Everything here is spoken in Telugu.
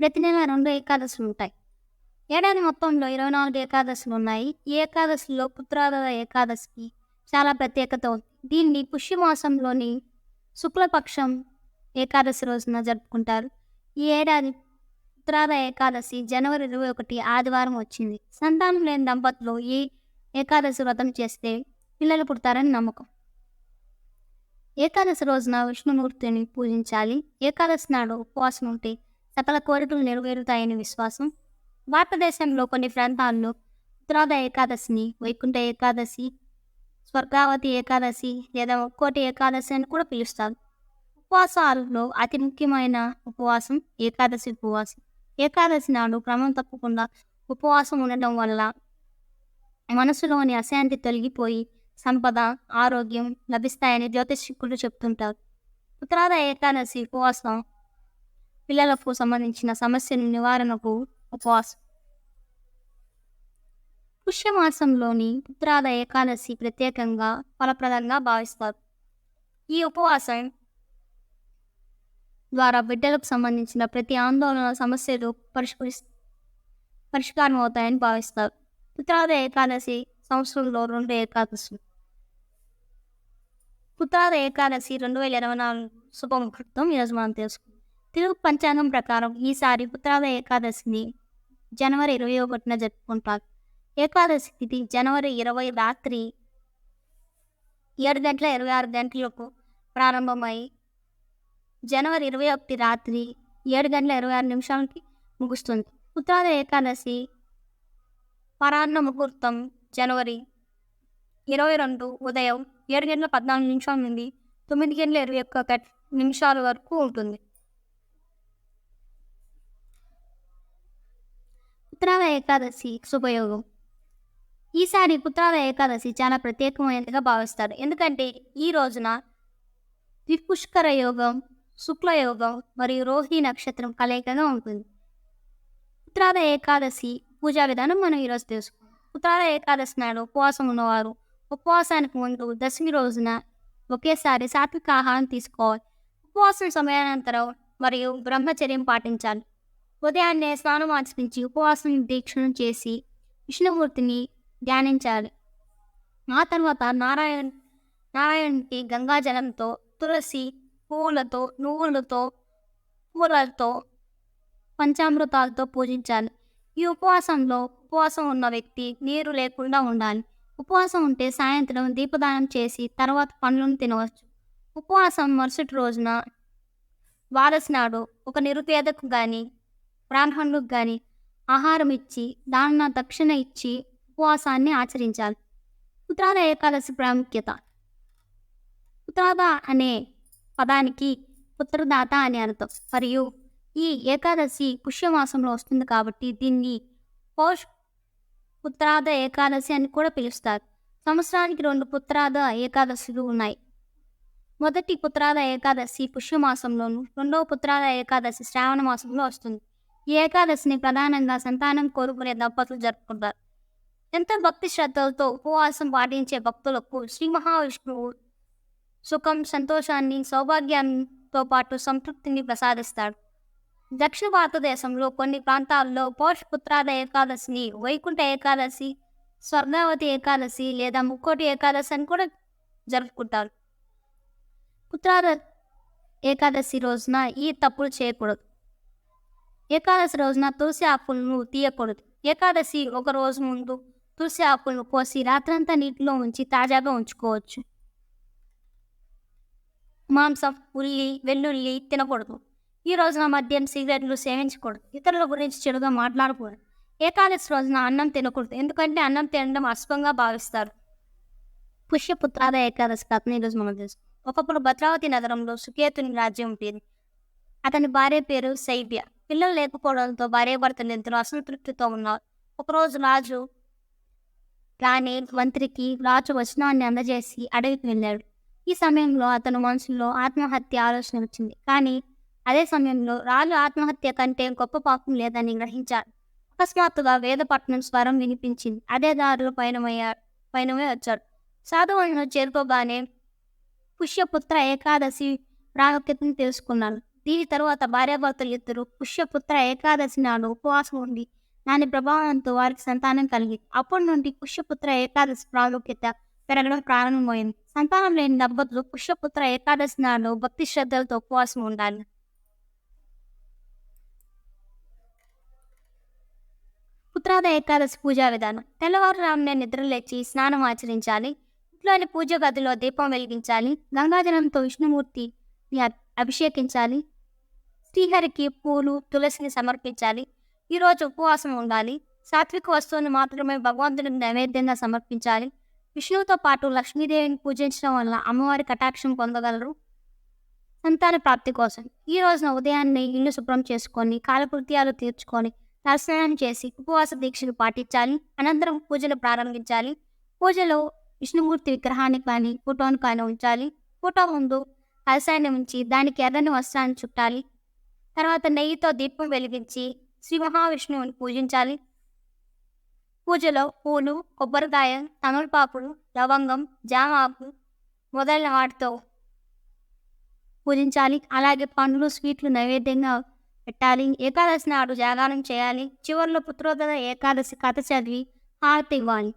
ప్రతి నెల రెండు ఏకాదశులు ఉంటాయి ఏడాది మొత్తంలో ఇరవై నాలుగు ఏకాదశులు ఉన్నాయి ఈ ఏకాదశిలో పుత్రాద ఏకాదశికి చాలా ప్రత్యేకత ఉంది. దీన్ని పుష్యమాసంలోని శుక్లపక్షం ఏకాదశి రోజున జరుపుకుంటారు. ఈ ఏడాది పుత్రాద ఏకాదశి జనవరి ఇరవై ఒకటి ఆదివారం వచ్చింది. సంతానం లేని దంపతులు ఈ ఏకాదశి వ్రతం చేస్తే పిల్లలు పుడతారని నమ్మకం. ఏకాదశి రోజున విష్ణుమూర్తిని పూజించాలి. ఏకాదశి నాడు ఉపవాసం ఉంటే సకల కోరికలు నెరవేరుతాయని విశ్వాసం. భారతదేశంలో కొన్ని ప్రాంతాల్లో ఉత్తరాద ఏకాదశిని వైకుంఠ ఏకాదశి స్వర్గావతి ఏకాదశి లేదా ఒక్కోటి ఏకాదశి అని కూడా పిలుస్తారు. ఉపవాసాలలో అతి ముఖ్యమైన ఉపవాసం ఏకాదశి ఉపవాసం. ఏకాదశి నాడు క్రమం తప్పకుండా ఉపవాసం ఉండటం వల్ల మనసులోని అశాంతి తొలగిపోయి సంపద ఆరోగ్యం లభిస్తాయని జ్యోతిష్కులు చెప్తుంటారు. ఉత్తరాద ఏకాదశి ఉపవాసం పిల్లలకు సంబంధించిన సమస్యల నివారణకు ఉపవాసం పుష్యమాసంలోని ఉత్తరాద ఏకాదశి ప్రత్యేకంగా ఫలప్రదంగా భావిస్తారు. ఈ ఉపవాసం ద్వారా బిడ్డలకు సంబంధించిన ప్రతి ఆందోళన సమస్యలు పరిష్కరి పరిష్కారం అవుతాయని భావిస్తారు. ఉత్తరాద ఏకాదశి సంవత్సరంలో రెండు ఏకాదశులు. ఉత్తరాద ఏకాదశి రెండు వేల ఇరవై నాలుగు శుభముహూర్తం ఈరోజు మనం తెలుగు పంచాంగం ప్రకారం ఈసారి ఉత్తరాద ఏకాదశిని జనవరి ఇరవై ఒకటిన జరుపుకుంటారు. ఏకాదశి తిథి జనవరి ఇరవై రాత్రి ఏడు గంటల ఇరవై ఆరు గంటలకు ప్రారంభమై జనవరి ఇరవై ఒకటి రాత్రి ఏడు గంటల ఇరవై ఆరు నిమిషాలకి ముగుస్తుంది. ఉత్తరాద ఏకాదశి పరాన్న ముహూర్తం జనవరి ఇరవై రెండు ఉదయం ఏడు గంటల పద్నాలుగు నిమిషాల నుండి తొమ్మిది గంటల ఇరవై ఒక్క నిమిషాల వరకు ఉంటుంది. ఉత్తరాద ఏకాదశి శుభయోగం. ఈసారి ఉత్తరాద ఏకాదశి చాలా ప్రత్యేకమైనదిగా భావిస్తారు. ఎందుకంటే ఈ రోజున ద్విపుష్కర యోగం శుక్లయోగం మరియు రోహిణి నక్షత్రం కలయికగా ఉంటుంది. ఉత్తరాద ఏకాదశి పూజా విధానం మనం ఈరోజు తెలుసుకుందాం. ఉత్తరాద ఏకాదశి నాడు ఉపవాసం ఉన్నవారు ఉపవాసానికి ముందు దశమి రోజున ఒకేసారి సాత్విక ఆహారం తీసుకోవాలి. ఉపవాసం సమయానంతరం మరియు బ్రహ్మచర్యం పాటించాలి. ఉదయాన్నే స్నానం ఆచరించి ఉపవాసం దీక్షను చేసి విష్ణుమూర్తిని ధ్యానించాలి. ఆ తర్వాత నారాయణ నారాయణునికి గంగాజలంతో తులసి పువ్వులతో నువ్వులతో పూలతో పంచామృతాలతో పూజించాలి. ఈ ఉపవాసంలో ఉపవాసం ఉన్న వ్యక్తి నీరు లేకుండా ఉండాలి. ఉపవాసం ఉంటే సాయంత్రం దీపదానం చేసి తర్వాత పండ్లను తినవచ్చు. ఉపవాసం మరుసటి రోజున ద్వాదశి ఒక నిరుపేదకు కానీ బ్రాహ్మణులకు కానీ ఆహారం ఇచ్చి దాన దక్షిణ ఇచ్చి ఉపవాసాన్ని ఆచరించాలి. ఉత్తరాద ఏకాదశి ప్రాముఖ్యత. ఉత్తరాద అనే పదానికి పుత్రదాత అని అర్థం. మరియు ఈ ఏకాదశి పుష్యమాసంలో వస్తుంది కాబట్టి దీన్ని పౌష్ పుత్రాద ఏకాదశి అని కూడా పిలుస్తారు. సంవత్సరానికి రెండు పుత్రాద ఏకాదశులు ఉన్నాయి. మొదటి పుత్రాద ఏకాదశి పుష్యమాసంలోను రెండవ పుత్రాద ఏకాదశి శ్రావణ మాసంలో వస్తుంది. ఏకాదశిని ప్రధానంగా సంతానం కోరుకునే దంపతులు జరుపుకుంటారు. ఎంత భక్తి శ్రద్ధలతో ఉపవాసం పాటించే భక్తులకు శ్రీ మహావిష్ణువు సుఖం సంతోషాన్ని సౌభాగ్యంతో పాటు సంతృప్తిని ప్రసాదిస్తాడు. దక్షిణ భారతదేశంలో కొన్ని ప్రాంతాల్లో పౌష్పుత్రాద ఏకాదశిని వైకుంఠ ఏకాదశి స్వర్గావతి ఏకాదశి లేదా ముక్కోటి ఏకాదశి అని కూడా జరుపుకుంటారు. పుత్రాద ఏకాదశి రోజున ఈ తప్పులు చేయకూడదు. ఏకాదశి రోజున తులసి ఆకులను తీయకూడదు. ఏకాదశి ఒక రోజు ముందు తులసి ఆకులను కోసి రాత్రంతా నీటిలో ఉంచి తాజాగా ఉంచుకోవచ్చు. మాంసం ఉల్లి వెల్లుల్లి తినకూడదు. ఈ రోజున మద్యం సిగరెట్లు సేవించకూడదు. ఇతరుల గురించి చెడుగా మాట్లాడకూడదు. ఏకాదశి రోజున అన్నం తినకూడదు. ఎందుకంటే అన్నం తినడం అశుభంగా భావిస్తారు. పుష్యపుత్రాద ఏకాదశి కథను ఈరోజు మనం తెలుసు ఒకప్పుడు భద్రావతి నగరంలో సుకేతుని రాజ్యం ఉండేది. అతని భార్య పేరు శైవ్య. పిల్లలు లేకపోవడంతో భార్యాభర్తలు ఎంతో అసంతృప్తితో ఉన్నారు. ఒకరోజు రాజు రాణి మంత్రికి రాజు వచనాన్ని అందజేసి అడవికి వెళ్ళాడు. ఈ సమయంలో అతను మనసులో ఆత్మహత్య ఆలోచన వచ్చింది. కానీ అదే సమయంలో రాజు ఆత్మహత్య కంటే గొప్ప పాపం లేదని గ్రహించారు అకస్మాత్తుగా వేదపట్నం స్వరం వినిపించింది. అదే దారిలో పయనమయ్యారు పయనమే వచ్చాడు. సాధువులను చేరుకోగానే పుష్యపుత్ర ఏకాదశి ప్రాముఖ్యతను తెలుసుకున్నాను దీని తరువాత భార్యాభర్తలు ఇద్దరు పుష్యపుత్ర ఏకాదశి నాడు ఉపవాసం ఉండి దాని ప్రభావంతో వారికి సంతానం కలిగి అప్పటి నుండి పుష్యపుత్ర ఏకాదశి ప్రాముఖ్యత పెరగడం ప్రారంభమైంది. సంతానం లేని దంపతులు పుష్యపుత్ర ఏకాదశి నాడు భక్తి శ్రద్ధలతో ఉపవాసం ఉండాలి. పుత్రాద ఏకాదశి పూజా విధానం. తెల్లవారుజామునే నిద్రలేచి స్నానం ఆచరించాలి. ఇంట్లోని పూజ గదిలో దీపం వెలిగించాలి. గంగాజలంతో విష్ణుమూర్తిని అభిషేకించాలి. శ్రీహరికి పూలు తులసిని సమర్పించాలి. ఈరోజు ఉపవాసం ఉండాలి. సాత్విక వస్తువును మాత్రమే భగవంతుడికి నైవేద్యంగా సమర్పించాలి. విష్ణువుతో పాటు లక్ష్మీదేవిని పూజించడం వల్ల అమ్మవారి కటాక్షం పొందగలరు. సంతాన ప్రాప్తి కోసం ఈ రోజున ఉదయాన్నే ఇల్లు శుభ్రం చేసుకొని కాలకృత్యాలు తీర్చుకొని తలస్నానం చేసి ఉపవాస దీక్షలు పాటించాలి. అనంతరం పూజలు ప్రారంభించాలి. పూజలో విష్ణుమూర్తి విగ్రహాన్ని కానీ ఫోటోను కానీ ఉంచాలి. ఫోటో ముందు కలశాన్ని ఉంచి దానికి ఎర్రని వస్త్రాన్ని చుట్టాలి. తర్వాత నెయ్యితో దీపం వెలిగించి శ్రీ మహావిష్ణువుని పూజించాలి. పూజలో పూలు కొబ్బరికాయ తమలపాకులు లవంగం జామాకు మొదలైన వాటితో పూజించాలి. అలాగే పండ్లు స్వీట్లు నైవేద్యంగా పెట్టాలి. ఏకాదశి నాడు జాగారం చేయాలి. చివరిలో పుత్రోదయ ఏకాదశి కథ చదివి హారతి ఇవ్వాలి.